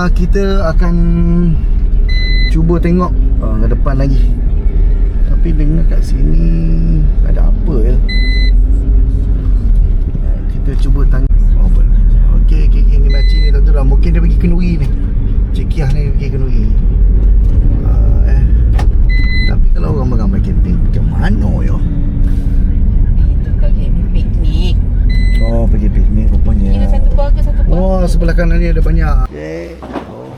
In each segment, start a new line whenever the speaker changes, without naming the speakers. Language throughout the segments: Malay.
Ah, Kita akan cuba tengok uh, ke depan lagi. Tapi dengar kat sini ada apa ya? Kita cuba tanya. Oh. Okey, okey, okey. Ni makcik ni dah. Mungkin dia pergi kenduri ni. Cik Kiah ni pergi kenduri. Oh, sebelah kanan ni ada banyak. Okay. Oh.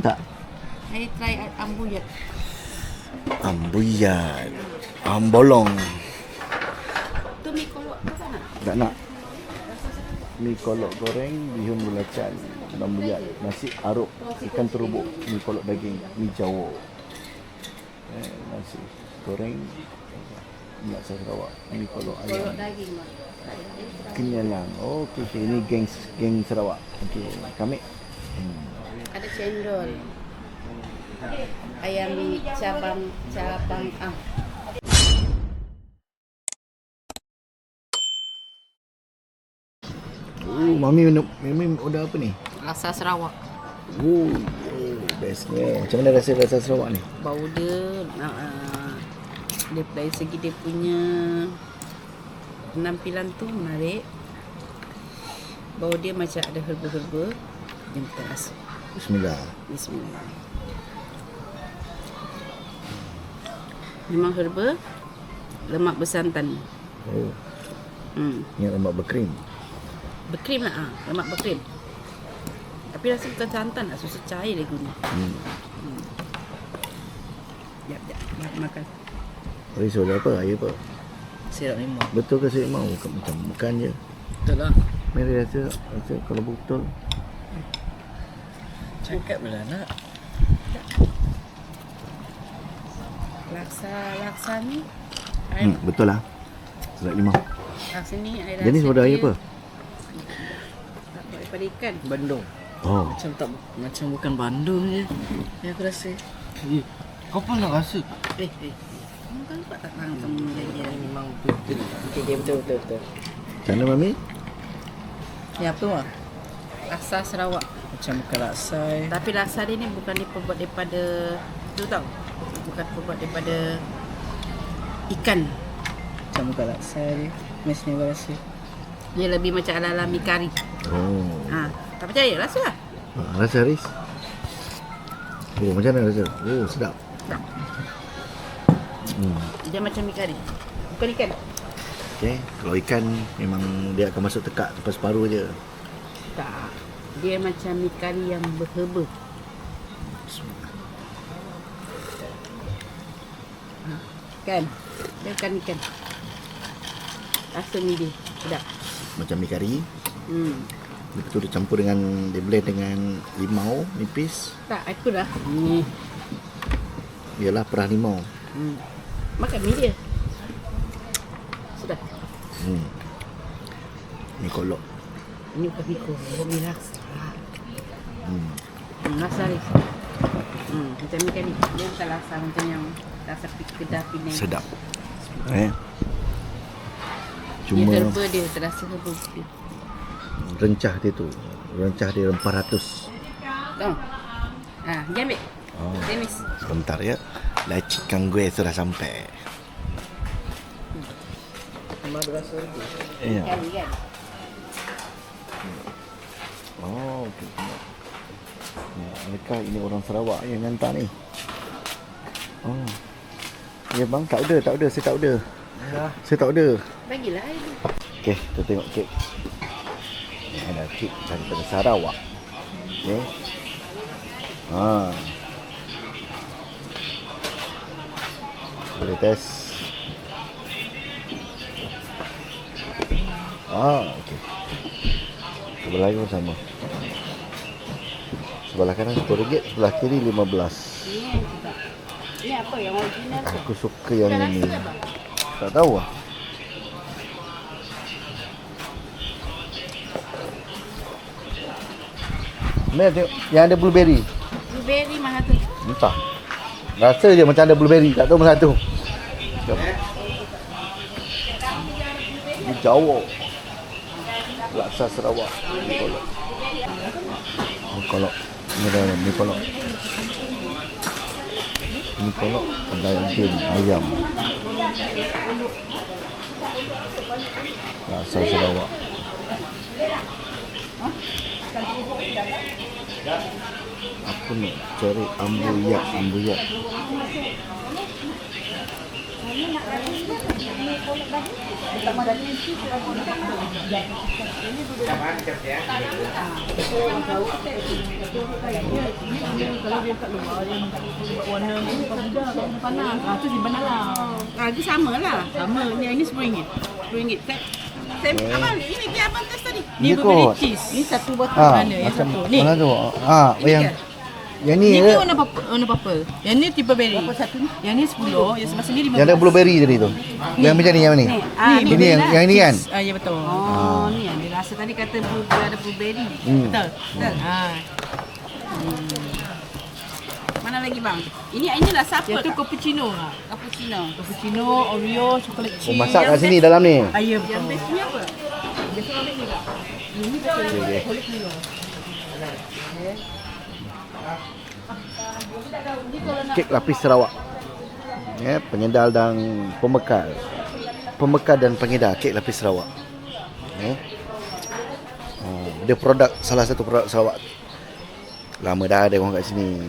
Tak.
Saya try ambuyat.
Ambuyan. Ambolong.
Tu mi kolok tu kan?
Tak nak. Mi kolok goreng, bihun belacan, ambuyan, nasi aruk, ikan terubuk, mi kolok daging, mi jawa. Eh, nasi goreng, minyak Sarawak, mi kolok ayam. Kenyalang. Oh, okey, okey. Ini geng geng Sarawak. Okey, kami. Hmm.
Ada cendol. Ayam cabang cabang ah.
Oh, mami minum mami order apa ni?
Rasa Sarawak.
Oh bestnya. Macam mana rasa rasa Sarawak ni?
Bau dia uh, dia dari segi dia punya penampilan tu menarik. Bau dia macam ada herba-herba yang kita rasa.
Bismillah.
Bismillah. Memang herba lemak bersantan.
Oh,
Hmm.
ni lemak berkrim.
Berkrim lah ah, lemak berkrim. Tapi rasa bukan santan lah, susu cair dia guna.
Hmm.
Jap, jap, makan.
Risau dia apa? Air apa?
Sirap limau.
Betul ke saya mau? Bukan macam bukan je.
Betul lah.
Mari rasa, rasa kalau betul.
Cakap lah nak.
Laksa, laksa ni.
Hmm,
Air,
betul lah. Serat limau.
Laksa ni air
Jenis
rasa
wadah air
dia
apa?
Daripada ikan.
Bandung.
Oh,
Macam tak macam bukan Bandung je. Yang aku rasa. Eh, kau pun nak rasa.
Eh, eh. Kamu kan tak tak tahu kamu jadi hari ni.
Memang betul. Okay, okay, betul betul betul.
macam mana mami?
Ya apa mah?
Laksa Sarawak.
Macam bukan laksai.
Tapi laksa dia ni bukan diperbuat daripada tu tau. Bukan diperbuat daripada ikan.
Macam bukan laksai dia. Mesti ni rasa.
Dia lebih macam ala-ala mi kari.
Oh.
Ha, tak percaya rasa lah.
Ah, rasa Haris? Oh, macam mana rasa? Oh, sedap.
Tak.
Hmm.
Dia macam mi kari. Bukan ikan.
Okay. Kalau ikan memang dia akan masuk tekak lepas paruh je.
Tak. Dia macam mi kari yang berherba. Ha, kan? Dia bukan ikan. Rasa mi dia. Sedap.
Macam mi kari.
Hmm.
Lepas tu dia campur dengan dia blend dengan limau nipis.
Tak, aku dah. Ni.
Ialah perah limau.
Hmm. Makan mi dia. Sudah.
Hmm. Mi kolok.
Ini bukan mi koro, mi rasa.
Hmm.
Hmm, rasa ni. Hmm, macam mi kari. Dia bukan rasa macam yang rasa kedah Penang.
Sedap. Eh.
Cuma dia herba dia terasa herba dia.
rencah dia tu. Rencah dia 400.
Tahu? Ha, dia ambil.
Oh.
Dia miss.
Sebentar ya. Lacikan gue sudah sampai.
Memang ada rasa lagi.
Ya.
Kan?
Oh, okey. Ya, adakah ini orang Sarawak yang hantar ni? Oh. Ya bang, tak ada, tak ada, saya tak ada.
Ya.
Saya tak ada.
Bagilah air tu.
Okey, kita tengok kek. Ini ada kek daripada Sarawak. Okey. Ha. Boleh test. Ah, okey. Sebelah lagi pun sama. Sebelah kanan RM10, sebelah kiri RM15.
Ni yang sedap. Ni apa yang original?
Aku suka yang ini. Tahu lah. Mana tengok yang ada blueberry?
Blueberry mahal tu.
Entah. Rasa je macam ada blueberry. Tak tahu mana satu. Jom. Di Jawa. Laksa Sarawak. Mi kolok. Mi kolok. Mi kolok. Mi kolok. Kedai bin ayam. Laksa Sarawak. Apa ni? Cari ambuyak, ambuyak.
Ah tu simpan dalam. Ah itu sama lah. Sama. Yang ini RM10. RM10. Kan? Sam, abang, ini dia abang test tadi.
Ni
Ni blueberry
kot.
cheese. Ni satu botol
Ha,
mana yang satu. Ni.
mana tu? Ha, yang? Yang ni
Ni,
ke?
ni warna purple, warna purple. Yang ni tipe berry. Apa satu ni? Yang ni 10, yang sebelah sini 15.
Yang ada blueberry tadi tu. Yang macam ni yang ni.
Ah,
Ini yang yang ni kan?
Ah, ya betul. Oh, ni yang dia rasa tadi kata blueberry ada blueberry.
Hmm.
Betul. Betul. Ha. Hmm. Mana lagi bang? Ini inilah siapa? Yang tu cappuccino lah. Cappuccino. Cappuccino, Oreo, coklat
Oh,
cheese.
masak kat sini dalam ni.
Ah, ya betul. Yang best ni apa? Biasa orang ni tak? Ini betul.
Okey, okey. Kek lapis Sarawak. Ya, pengedal dan pembekal. Pembekal dan pengedar kek lapis Sarawak. Ya. Oh, dia produk salah satu produk Sarawak. Lama dah ada orang kat sini.